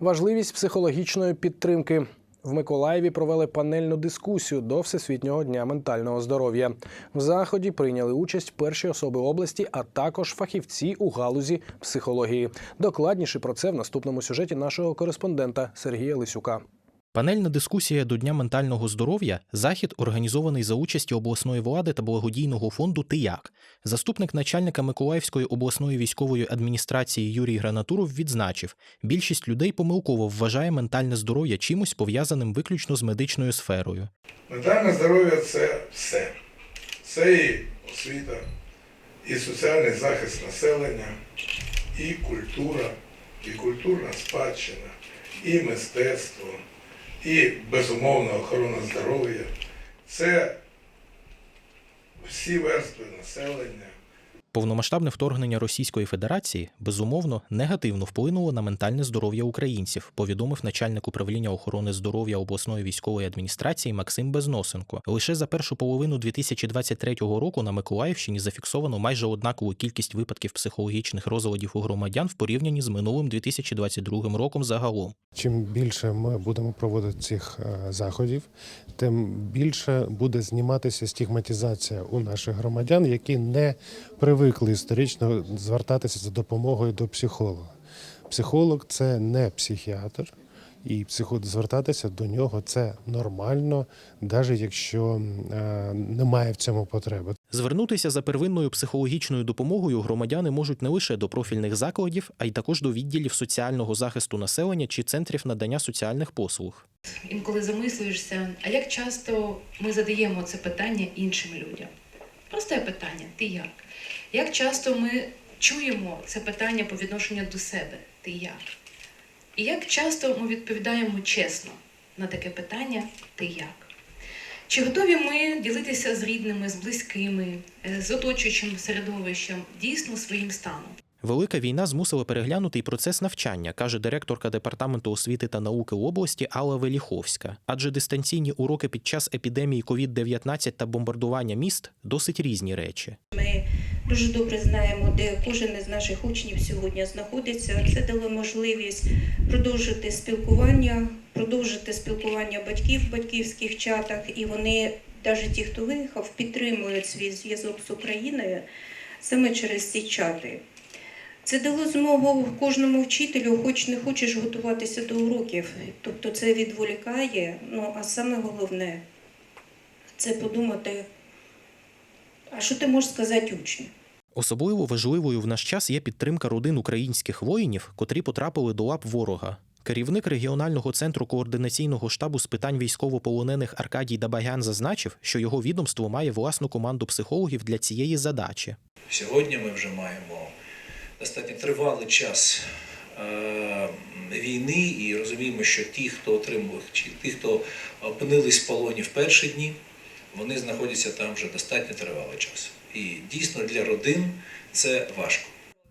Важливість психологічної підтримки. В Миколаєві провели панельну дискусію до Всесвітнього дня ментального здоров'я. В заході прийняли участь перші особи області, а також фахівці у галузі психології. Докладніше про це в наступному сюжеті нашого кореспондента Сергія Лисюка. Панельна дискусія до Дня ментального здоров'я захід організований за участі обласної влади та благодійного фонду «Тияк». Заступник начальника Миколаївської обласної військової адміністрації Юрій Гранатуров відзначив, більшість людей помилково вважає ментальне здоров'я чимось пов'язаним виключно з медичною сферою. Ментальне здоров'я це все. Це і освіта, і соціальний захист населення, і культура, і культурна спадщина, і мистецтво, і безумовна охорона здоров'я. Це всі верстви населення. Повномасштабне вторгнення Російської Федерації безумовно негативно вплинуло на ментальне здоров'я українців, повідомив начальник управління охорони здоров'я обласної військової адміністрації Максим Безносенко. Лише за першу половину 2023 року на Миколаївщині зафіксовано майже однакову кількість випадків психологічних розладів у громадян в порівнянні з минулим 2022 роком загалом. Чим більше ми будемо проводити цих е, заходів, тим більше буде зніматися стигматизація у наших громадян, які не привикли історично звертатися за допомогою до психолога. Психолог це не психіатр, і психо... звертатися до нього це нормально, навіть якщо е, немає в цьому потреби. Звернутися за первинною психологічною допомогою громадяни можуть не лише до профільних закладів, а й також до відділів соціального захисту населення чи центрів надання соціальних послуг. Інколи замислюєшся, а як часто ми задаємо це питання іншим людям? Просте питання, ти як? Як часто ми чуємо це питання по відношенню до себе, ти як? І як часто ми відповідаємо чесно на таке питання, ти як? Чи готові ми ділитися з рідними, з близькими, е, з оточуючим середовищем дійсно своїм станом? Велика війна змусила переглянути й процес навчання, каже директорка департаменту освіти та науки області Алла Веліховська. Адже дистанційні уроки під час епідемії COVID-19 та бомбардування міст досить різні речі. Ми дуже добре знаємо, де кожен із наших учнів сьогодні знаходиться. Це дало можливість продовжити спілкування, продовжити спілкування батьків в батьківських чатах, і вони, навіть ті, хто виїхав, підтримують свій зв'язок з Україною саме через ці чати. Це дало змогу кожному вчителю, хоч не хочеш готуватися до уроків. Тобто це відволікає. Ну а саме головне це подумати, а що ти можеш сказати учню? Особливо важливою в наш час є підтримка родин українських воїнів, котрі потрапили до лап ворога. Керівник регіонального центру координаційного штабу з питань військовополонених Аркадій Дабагян зазначив, що його відомство має власну команду психологів для цієї задачі. Сьогодні ми вже маємо достатньо тривалий час е, війни і розуміємо, що ті, хто отримував, чи ті, хто опинились в полоні в перші дні, вони знаходяться там вже достатньо тривалий час. І дійсно для родин це важко.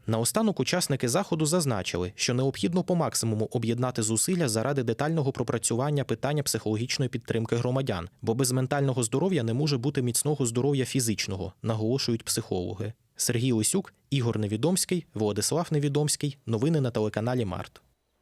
Наостанок учасники заходу зазначили, що необхідно по максимуму об'єднати зусилля заради детального пропрацювання питання психологічної підтримки громадян, бо без ментального здоров'я не може бути міцного здоров'я фізичного, наголошують психологи. Сергій Лисюк, Ігор Невідомський, Владислав Невідомський. Новини на телеканалі Март.